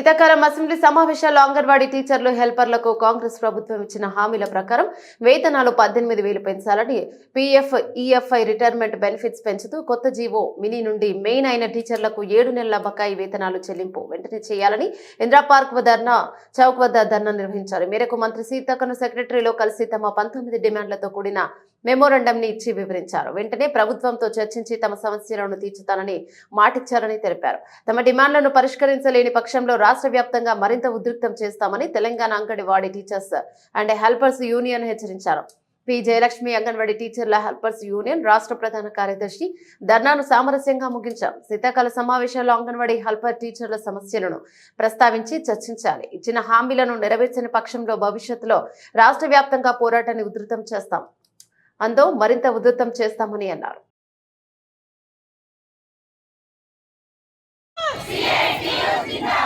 శీతాకాలం అసెంబ్లీ సమావేశాల్లో అంగన్వాడీ టీచర్లు హెల్పర్లకు కాంగ్రెస్ ప్రభుత్వం ఇచ్చిన హామీల ప్రకారం వేతనాలు పద్దెనిమిది వేలు పెంచాలని పీఎఫ్ ఈఎఫ్ఐ రిటైర్మెంట్ బెనిఫిట్స్ పెంచుతూ కొత్త జీవో మినీ నుండి మెయిన్ అయిన టీచర్లకు ఏడు నెలల బకాయి వేతనాలు చెల్లింపు వెంటనే చేయాలని ఇందిరా పార్క్ ధర్నా చౌక్ వద్ద ధర్నా నిర్వహించారు. మేరకు మంత్రి సీతాకను సెక్రటరీలో కలిసి తమ పంతొమ్మిది డిమాండ్లతో కూడిన మెమోరండంని ఇచ్చి వివరించారు. వెంటనే ప్రభుత్వంతో చర్చించి తమ సమస్యలను తీర్చుతానని మాటిచ్చారని తెలిపారు. తమ డిమాండ్లను పరిష్కరించలేని పక్షంలో రాష్ట్ర వ్యాప్తంగా మరింత ఉద్రిక్తం చేస్తామని Telangana Anganwadi teachers and helpers union హెచ్చరించారు. పి. జయలక్ష్మి అంగన్వాడీ టీచర్ల హెల్పర్స్ యూనియన్ రాష్ట్ర ప్రధాన కార్యదర్శి ధర్నాను సామరస్యంగా ముగించారు. శీతాకాల సమావేశాల్లో అంగన్వాడీ హెల్పర్ టీచర్ల సమస్యలను ప్రస్తావించి చర్చించాలి. ఇచ్చిన హామీలను నెరవేర్చని పక్షంలో భవిష్యత్తులో రాష్ట్ర వ్యాప్తంగా పోరాటాన్ని ఉధృతం చేస్తాం. అందో మరింత ఉధృతం చేస్తామని అన్నారు. జిందాబాద్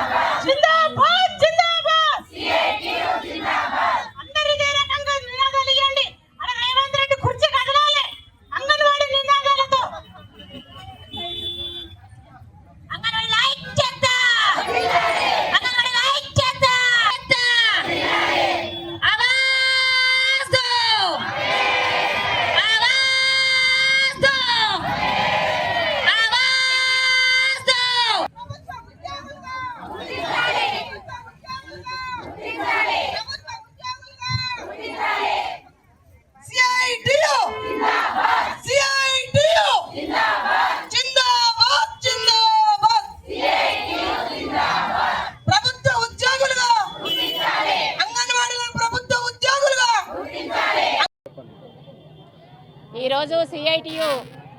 ఈరోజు సిఐటియు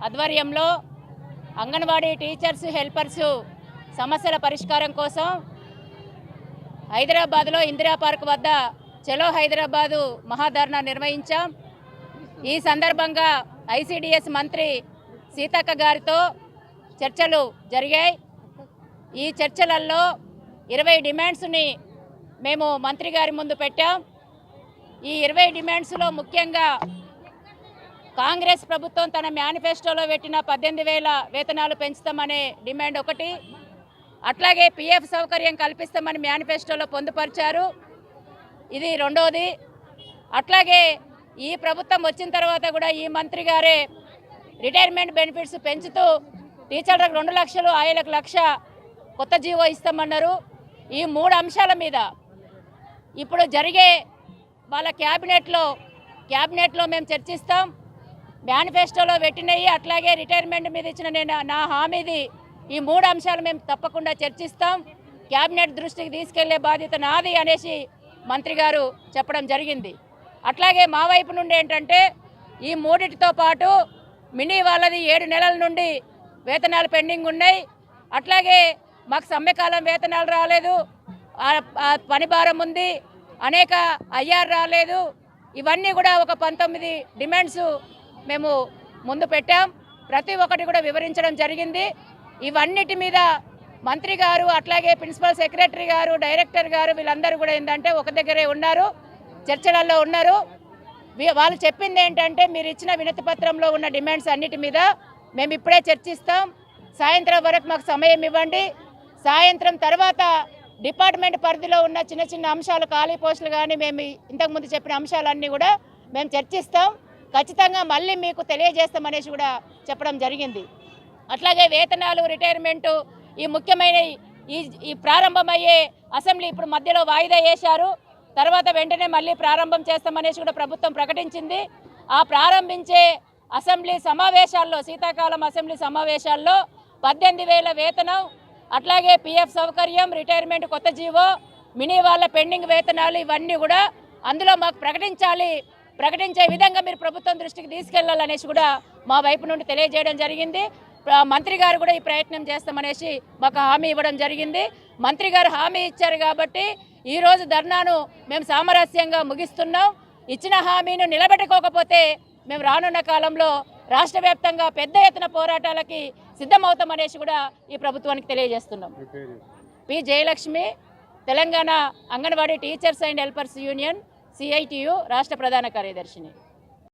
ఆధ్వర్యంలో అంగన్వాడీ టీచర్స్ హెల్పర్స్ సమస్యల పరిష్కారం కోసం హైదరాబాద్లో ఇందిరా పార్క్ వద్ద చలో హైదరాబాదు మహాధర్నా నిర్వహించాం. ఈ సందర్భంగా ఐసిడిఎస్ మంత్రి సీతక్క గారితో చర్చలు జరిగాయి. ఈ చర్చలలో ఇరవై డిమాండ్స్ని మేము మంత్రి గారి ముందు పెట్టాం. ఈ ఇరవై డిమాండ్స్లో ముఖ్యంగా కాంగ్రెస్ ప్రభుత్వం తన మేనిఫెస్టోలో పెట్టిన పద్దెనిమిది వేల వేతనాలు పెంచుతామనే డిమాండ్ ఒకటి. అట్లాగే పిఎఫ్ సౌకర్యం కల్పిస్తామని మేనిఫెస్టోలో పొందుపరిచారు. ఇది రెండోది. అట్లాగే ఈ ప్రభుత్వం వచ్చిన తర్వాత కూడా ఈ మంత్రి గారే రిటైర్మెంట్ బెనిఫిట్స్ పెంచుతూ టీచర్లకు రెండు లక్షలు ఆయలకు లక్ష కొత్త జీవో ఇస్తామన్నారు. ఈ మూడు అంశాల మీద ఇప్పుడు జరిగే వాళ్ళ క్యాబినెట్లో క్యాబినెట్లో మేము చర్చిస్తాం. మేనిఫెస్టోలో పెట్టినవి అట్లాగే రిటైర్మెంట్ మీద ఇచ్చిన నేను నా హామీది ఈ మూడు అంశాలు మేము తప్పకుండా చర్చిస్తాం. క్యాబినెట్ దృష్టికి తీసుకెళ్ళే బాధ్యత నాది అనేసి మంత్రి గారు చెప్పడం జరిగింది. అట్లాగే మా వైపు నుండి ఏంటంటే ఈ మూడిటితో పాటు మినీ వాళ్ళది ఏడు నెలల నుండి వేతనాలు పెండింగ్ ఉన్నాయి. అట్లాగే మాకు సమ్మెకాలం వేతనాలు రాలేదు. పని భారం ఉంది. అనేక అయ్యారు రాలేదు. ఇవన్నీ కూడా ఒక పంతొమ్మిది డిమాండ్స్ మేము ముందు పెట్టాం. ప్రతి ఒక్కటి కూడా వివరించడం జరిగింది. ఇవన్నిటి మీద మంత్రి గారు అట్లాగే ప్రిన్సిపల్ సెక్రటరీ గారు డైరెక్టర్ గారు వీళ్ళందరూ కూడా ఏంటంటే ఒక దగ్గరే ఉన్నారు చర్చలలో ఉన్నారు. వాళ్ళు చెప్పింది ఏంటంటే మీరు ఇచ్చిన వినతి పత్రంలో ఉన్న డిమాండ్స్ అన్నిటి మీద మేము ఇప్పుడే చర్చిస్తాం. సాయంత్రం వరకు మాకు సమయం ఇవ్వండి. సాయంత్రం తర్వాత డిపార్ట్మెంట్ పరిధిలో ఉన్న చిన్న చిన్న అంశాలు ఖాళీ పోస్టులు కానీ మేము ఇంతకుముందు చెప్పిన అంశాలన్నీ కూడా మేము చర్చిస్తాం. ఖచ్చితంగా మళ్ళీ మీకు తెలియజేస్తామనేసి కూడా చెప్పడం జరిగింది. అట్లాగే వేతనాలు రిటైర్మెంటు ఈ ముఖ్యమైన ఈ ఈ ప్రారంభమయ్యే అసెంబ్లీ ఇప్పుడు మధ్యలో వాయిదా వేశారు. తర్వాత వెంటనే మళ్ళీ ప్రారంభం చేస్తామనేసి కూడా ప్రభుత్వం ప్రకటించింది. ఆ ప్రారంభించే అసెంబ్లీ సమావేశాల్లో శీతాకాలం అసెంబ్లీ సమావేశాల్లో పద్దెనిమిది వేల వేతనం అట్లాగే పిఎఫ్ సౌకర్యం రిటైర్మెంట్ కొత్త జీవో మినీ వాళ్ళ పెండింగ్ వేతనాలు ఇవన్నీ కూడా అందులో మాకు ప్రకటించాలి ప్రకటించే విధంగా మీరు ప్రభుత్వం దృష్టికి తీసుకెళ్ళాలనేసి కూడా మా వైపు నుండి తెలియజేయడం జరిగింది. మంత్రి గారు కూడా ఈ ప్రయత్నం చేస్తామనేసి మాకు హామీ ఇవ్వడం జరిగింది. మంత్రి గారు హామీ ఇచ్చారు కాబట్టి ఈరోజు ధర్నాను మేము సామరస్యంగా ముగిస్తున్నాం. ఇచ్చిన హామీని నిలబెట్టుకోకపోతే మేము రానున్న కాలంలో రాష్ట్ర వ్యాప్తంగా పెద్ద ఎత్తున పోరాటాలకి సిద్ధమవుతామనేసి కూడా ఈ ప్రభుత్వానికి తెలియజేస్తున్నాం. P. Jayalakshmi Telangana Anganwadi teachers and helpers union CITU రాష్ట్ర ప్రధాన కార్యదర్శిని